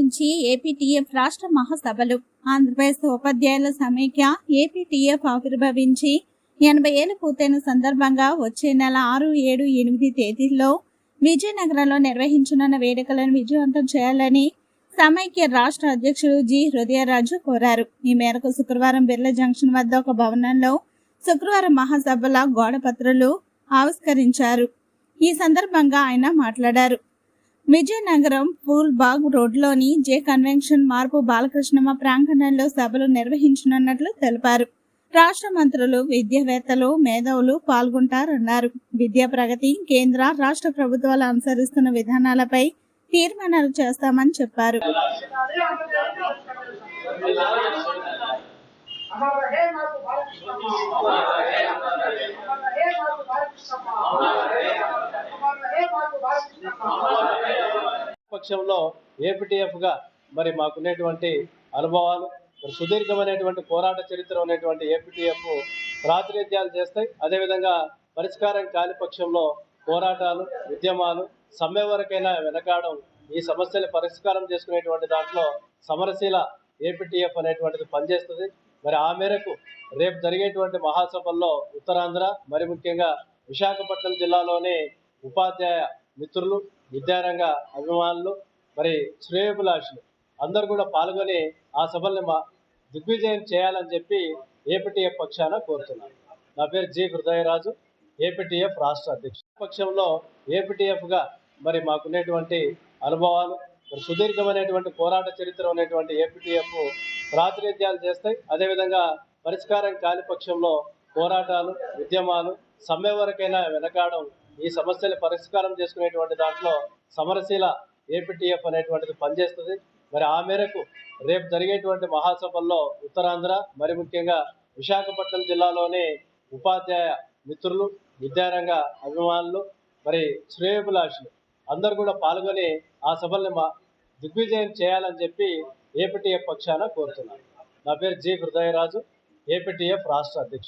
నిర్వహించి ఏపీటీఎఫ్ రాష్ట్ర మహాసభలు ఆంధ్రప్రదేశ్ ఉపాధ్యాయుల సమైక్య ఏపీటీఎఫ్ ఆవిర్భవించి ఎనభై ఏళ్ళు పూర్తయిన సందర్భంగా వచ్చే నెల ఆరు ఏడు ఎనిమిది తేదీల్లో విజయనగరంలో నిర్వహించనున్న వేడుకలను విజయవంతం చేయాలని సమైక్య రాష్ట్ర అధ్యక్షుడు జి హృదయరాజు కోరారు. ఈ మేరకు శుక్రవారం బిర్లా జంక్షన్ వద్ద ఒక భవనంలో శుక్రవారం మహాసభల గోడపత్రులు ఆవిష్కరించారు. ఈ సందర్భంగా ఆయన మాట్లాడారు. విజయనగరం ఫూల్బాగ్ రోడ్లోని జే కన్వెన్షన్ మార్పు బాలకృష్ణమ్మ ప్రాంగణంలో సభలు నిర్వహించనున్నట్లు తెలిపారు. రాష్ట్ర మంత్రులు విద్యావేత్తలు మేధావులు పాల్గొంటారన్నారు. విద్యా ప్రగతి కేంద్ర రాష్ట్ర ప్రభుత్వాలు అనుసరిస్తున్న విధానాలపై తీర్మానాలు చేస్తామని చెప్పారు. పక్షంలో ఏపీటీఎఫ్గా మరి మాకున్నటువంటి అనుభవాలు మరి సుదీర్ఘమైనటువంటి పోరాట చరిత్ర ఉన్నటువంటి ఏపీటీఎఫ్ ప్రాతినిధ్యాలు చేస్తాయి. అదేవిధంగా పరిష్కారం కాని పక్షంలో పోరాటాలు ఉద్యమాలు సమ్మె వరకైనా వెనకాడడం ఈ సమస్యలు పరిష్కారం చేసుకునేటువంటి దాంట్లో సమరశీల ఏపీటీఎఫ్ అనేటువంటిది పనిచేస్తుంది. మరి ఆ మేరకు రేపు జరిగేటువంటి మహాసభల్లో ఉత్తరాంధ్ర మరి ముఖ్యంగా విశాఖపట్నం జిల్లాలోని ఉపాధ్యాయ మిత్రులు విద్యారంగ అభిమానులు మరి శ్రేయభిలాషులు అందరు కూడా పాల్గొని ఆ సభల్ని మా దిగ్విజయం చేయాలని చెప్పి ఏపీటీఎఫ్ పక్షాన కోరుతున్నాను నా పేరు జి హృదయరాజు ఏపీటీఎఫ్ రాష్ట్ర అధ్యక్షుడు. పక్షంలో ఏపీటీఎఫ్గా మరి మాకున్నటువంటి అనుభవాలు మరి సుదీర్ఘమైనటువంటి పోరాట చరిత్ర ఉన్నటువంటి ఏపీటీఎఫ్ ప్రాతినిధ్యాలు చేస్తాయి. అదేవిధంగా పరిష్కారం కాని పక్షంలో పోరాటాలు ఉద్యమాలు సమ్మె వరకైనా వెనకాడడం ఈ సమస్యలు పరిష్కారం చేసుకునేటువంటి దాంట్లో సమరశీల ఏపీటీఎఫ్ అనేటువంటిది పనిచేస్తుంది. మరి ఆ మేరకు రేపు జరిగేటువంటి మహాసభల్లో ఉత్తరాంధ్ర మరి ముఖ్యంగా విశాఖపట్నం జిల్లాలోని ఉపాధ్యాయ మిత్రులు విద్యారంగ అభిమానులు మరి శ్రేయభిలాషులు అందరు కూడా పాల్గొని ఆ సభల్ని మా దిగ్విజయం చేయాలని చెప్పి ఏపీటీఎఫ్ పక్షాన కోరుతున్నాను నా పేరు జి హృదయరాజు ఏపీటీఎఫ్ రాష్ట్ర అధ్యక్షుడు.